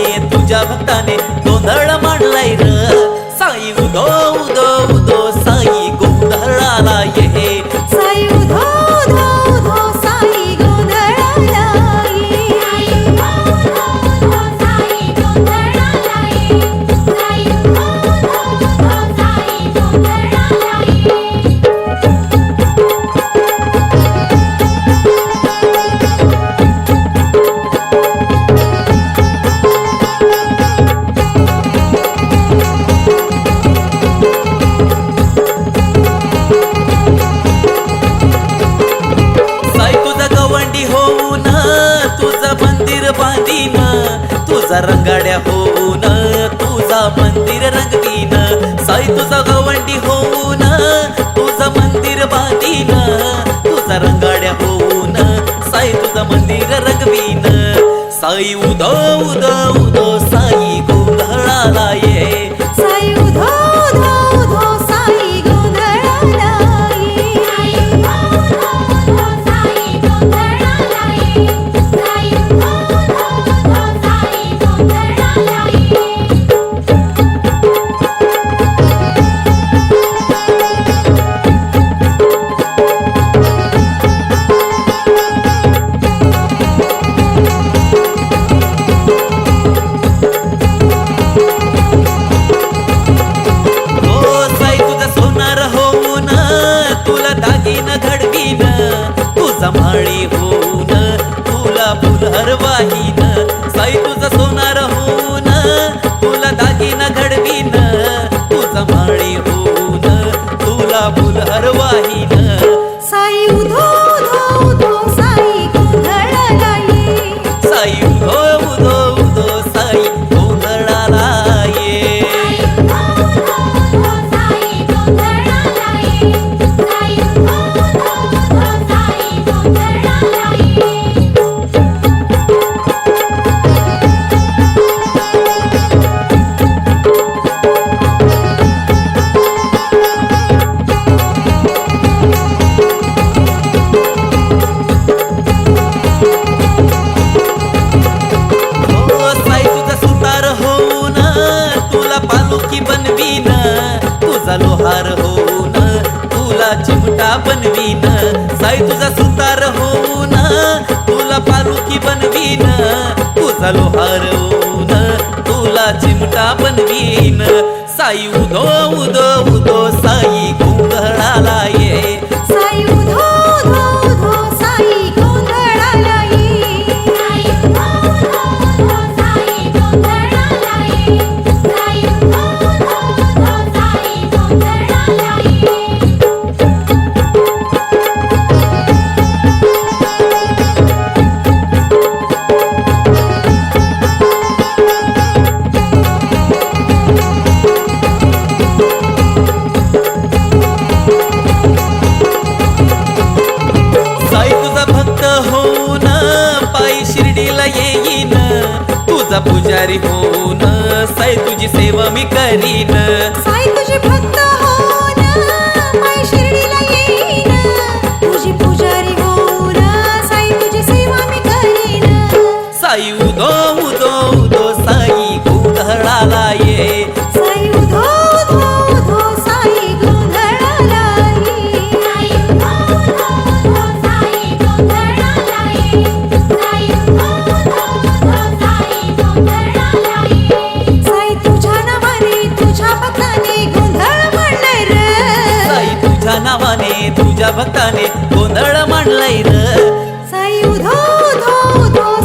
भक्ताने तुझ्या भक्ताने गोंधळ मांडलाय र. साई उदो उदो तुझा रंगाड्या होऊन तुझा मंदिर रंगवीन साई तुझा गवंडी होऊन तुझा मंदिर बांधीन तुझा रंगाड्या होऊन साई तुझा मंदिर रंगवीन. साई उदा सांभाळी होऊन तुला फुलहर वाहीन साई तुझा सोनार होऊन तुला दागिना घडवीन. तू सांभाळी होऊन तुला फुलहर वाहीन तुझा लोहार होऊन तुला चिमटा बनवीन साई तुझा सुतार होऊन तुला पालुकी बनवीन तुझा लोहार होऊन तुला चिमटा बनवीन साई उदो तुझा पुजारी होऊन सै तुझी सेवा मी करीन. মধুর